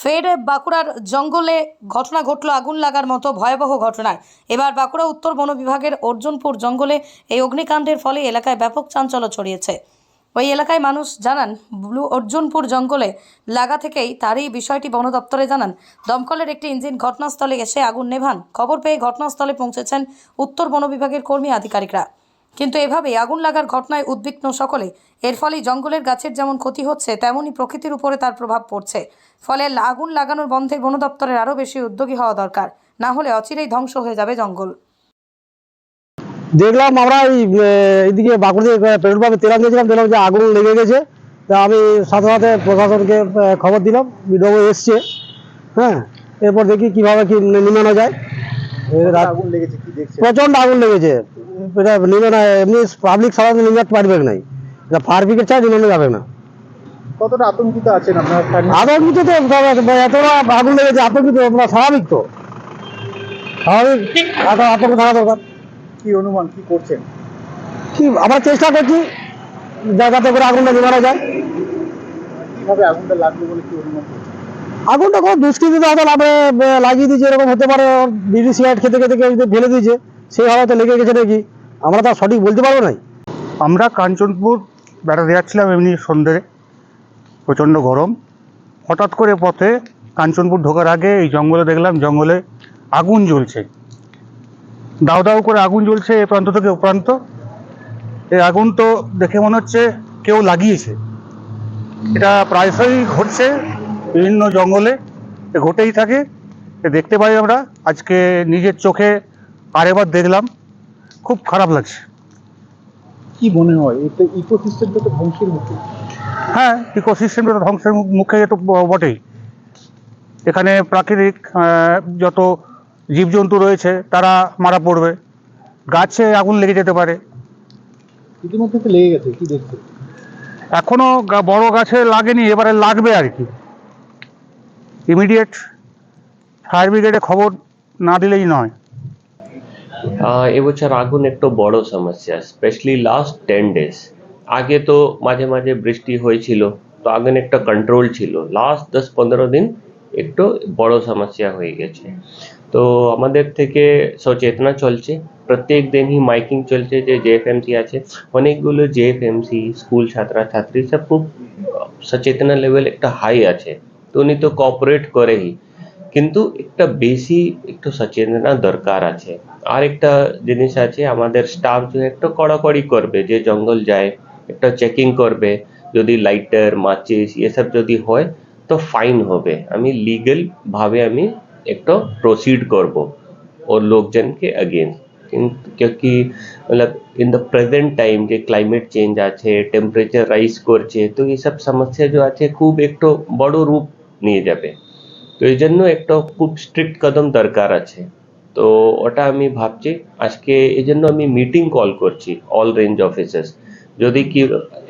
ফের বাঁকুড়ার জঙ্গলে ঘটনা ঘটল, আগুন লাগার মতো ভয়াবহ ঘটনায়। এবার বাঁকুড়া উত্তর বন বিভাগের অর্জুনপুর জঙ্গলে এই অগ্নিকাণ্ডের ফলে এলাকায় ব্যাপক চাঞ্চল্য ছড়িয়েছে। ওই এলাকায় মানুষ জানান, ব্লু অর্জুনপুর জঙ্গলে লাগা থেকেই তারই বিষয়টি বন দপ্তরে জানান। দমকলের একটি ইঞ্জিন ঘটনাস্থলে এসে আগুন নেভান। খবর পেয়ে ঘটনাস্থলে পৌঁছেছেন উত্তর বন বিভাগের কর্মী আধিকারিকরা। কিন্তু এভাবেই আগুন লাগার ঘটনায় উদ্বিগ্ন সকলে। এর ফলে জঙ্গলের গাছের যেমন ক্ষতি হচ্ছে তেমনই প্রকৃতির উপরে তার প্রভাব পড়ছে। ফলে আগুন লাগানোর বন্ধে বন দপ্তরের আরও বেশি উদ্যোগী হওয়া দরকার। না হলে অচিরেই ধ্বংস হয়ে যাবে জঙ্গল। দেখলাম আমরা এই এইদিকে বাঁকুড়া থেকে পেট্রোল পাম্পে তেল আনতেছিলাম দেখলাম যে আগুন লেগে গেছে। তা আমি সাথে সাথে প্রশাসনকে খবর দিলাম বিডব্লিউ এসছে। হ্যাঁ এরপর দেখি কীভাবে কি নিমানো যায়। প্রচণ্ড আগুন লেগেছে। এটা এমনি পাবলিক পারবে এটা ফায়ার ব্রিগেড ছাড়া যাবে না। কতটা আতঙ্কিত আছেন আপনার? আতঙ্কিত তো এতটা আগুন লেগেছে আতঙ্কিত স্বাভাবিক তো। স্বাভাবিক আতঙ্ক থাকা দরকার। কি অনুমান কি করছেন? কি আমরা চেষ্টা করছি জায়গাতে করে আগুনটা নিবানো যায়। কীভাবে আগুনটা লাগবে বলে কি অনুমান করছেন? আগুনটা কোনো দুষ্কৃতিতে হয়তো লাভে লাগিয়ে দিয়েছে এরকম হতে পারে। ওর বিড়ি সিগারেট খেতে খেতে কেউ যদি ফেলে দিয়েছে সেই হয়তো লেগে গেছে নাকি? আমরা তো সঠিক বলতে পারব না আমরা কাঞ্চনপুর বেড়াতে যাচ্ছিলাম এমনি সন্ধ্যে প্রচণ্ড গরম। হঠাৎ করে পথে কাঞ্চনপুর ঢোকার আগে এই জঙ্গলে দেখলাম, জঙ্গলে আগুন জ্বলছে। দাও দাও করে আগুন জ্বলছে এ প্রান্ত থেকে ও প্রান্ত। এই আগুন তো দেখে মনে হচ্ছে কেউ লাগিয়েছে। এটা প্রায়শই ঘটছে বিভিন্ন জঙ্গলে ঘটেই থাকে। দেখতে পাই আমরা, আজকে নিজের চোখে আরেবার দেখলাম। খুব খারাপ লাগছে। কি মনে হয়? এটা ইকোসিস্টেমটা তো ধ্বংসের মুখে। হ্যাঁ ইকোসিস্টেমটা তো ধ্বংসের মুখে তো বটেই। এখানে প্রাকৃতিক যত জীবজন্তু রয়েছে তারা মারা পড়বে। গাছে আগুন লেগে যেতে পারে। ইতিমধ্যে তো লেগে গেছে কি দেখছেন এখনও বড় গাছে লাগেনি এবারে লাগবে আর কি। ইমিডিয়েট ফায়ার ব্রিগেডে খবর না দিলেই নয়। এবছর আগুন একটু বড় সমস্যা স্পেশালি লাস্ট টেন ডেজ আগে তো মাঝে মাঝে বৃষ্টি হয়েছিল, তো আগুন একটা কন্ট্রোল ছিল। লাস্ট দশ পনেরো দিন একটু বড় সমস্যা হয়ে গেছে। তো আমাদের থেকে সচেতনা চলছে। প্রত্যেক দিনই মাইকিং চলছে যে জেএফএমসি আছে। অনেকগুলো জেএফএমসি স্কুল ছাত্রছাত্রী সব খুব সচেতনা লেভেল একটা হাই আছে। তো উনি তো কোঅপারেট করেই। কিন্তু একটা বেশি একটু সচেতনা দরকার আছে আর একটা জিনিস আছে আমাদের স্টাফ যে একটু কড়াকড়ি করবে যে জঙ্গল যায় একটা চেকিং করবে যদি লাইটার মাচিস এসব যদি হয় তো ফাইন হবে আমি লিগেল ভাবে আমি একটু প্রসিড করব और লোকজনকে अगेंस्ट क्योंकि मतलब इन द প্রেজেন্ট টাইম যে ক্লাইমেট চেঞ্জ আছে টেম্পারেচার রাইজ করছে তো এইসব সমস্যা যে আছে খুব একটু বড় রূপ নিয়ে যাবে তো এই জন্য একটা খুব স্ট্রিক্ট কদম দরকার আছে। তো ওটা আমি ভাবছি, আজকে এই জন্য আমি মিটিং কল করছি অল রেঞ্জ অফিসার্স যদি কি,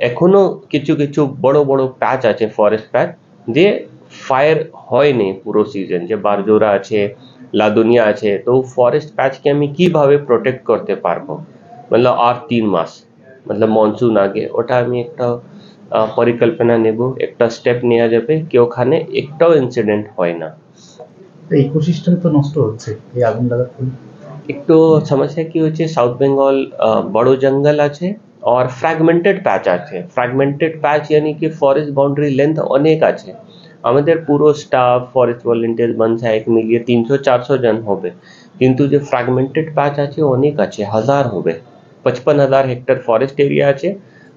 এখনও কিছু কিছু বড় বড় প্যাচ আছে ফরেস্ট প্যাচ যে ফায়ার হয়নি পুরো সিজন যে বারজোরা আছে, লাদুনিয়া আছে, তো ফরেস্ট প্যাচকে আমি কীভাবে প্রোটেক্ট করতে পারব? মতলব আর তিন মাস মতলব মনসুন আগে, ওটা আমি একটা পরিকল্পনা নেব একটা স্টেপ নেওয়া যাবে কি ওখানে একটাও ইনসিডেন্ট হয় না। ইকোসিস্টেম তো নষ্ট হচ্ছে এই আগুন লাগার ফলে একটু সমস্যা কি হচ্ছে সাউথ বেঙ্গল বড় জঙ্গল আছে আর ফ্র্যাগমেন্টেড প্যাচ আছে। ফ্র্যাগমেন্টেড প্যাচ यानी কি ফরেস্ট বাউন্ডারি লেন্থ অনেক আছে। আমাদের পুরো স্টাফ ফরেস্ট ভলেন্টিয়ার বনসাইক মিলিয়ে তিনশো চারশো জন হবে। কিন্তু যে ফ্র্যাগমেন্টেড প্যাচ আছে অনেক আছে হাজার হবে। পঁচপন হাজার হেক্টর ফরেস্ট এরিয়া আছে।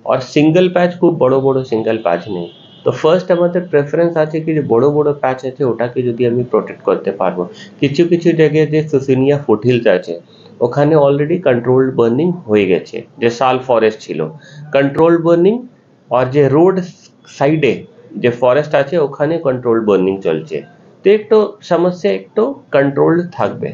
আর সিঙ্গেল প্যাচ খুব বড় বড় সিঙ্গেল প্যাচ নেই তো ফার্স্ট আমাদের প্রেফারেন্স আছে কি যে বড় বড় প্যাচ আছে ওটাকে যদি আমি প্রোটেক্ট করতে পারব কিছু কিছু জায়গায় যে শুশুনিয়া ফুটহিলস আছে ওখানে অলরেডি কন্ট্রোলড বার্নিং হয়ে গেছে যে সাল ফরেস্ট ছিল কন্ট্রোলড বার্নিং আর যে রোড সাইডে যে ফরেস্ট আছে ওখানে কন্ট্রোলড বার্নিং চলছে তো একটু সমস্যা একটু কন্ট্রোলড থাকবে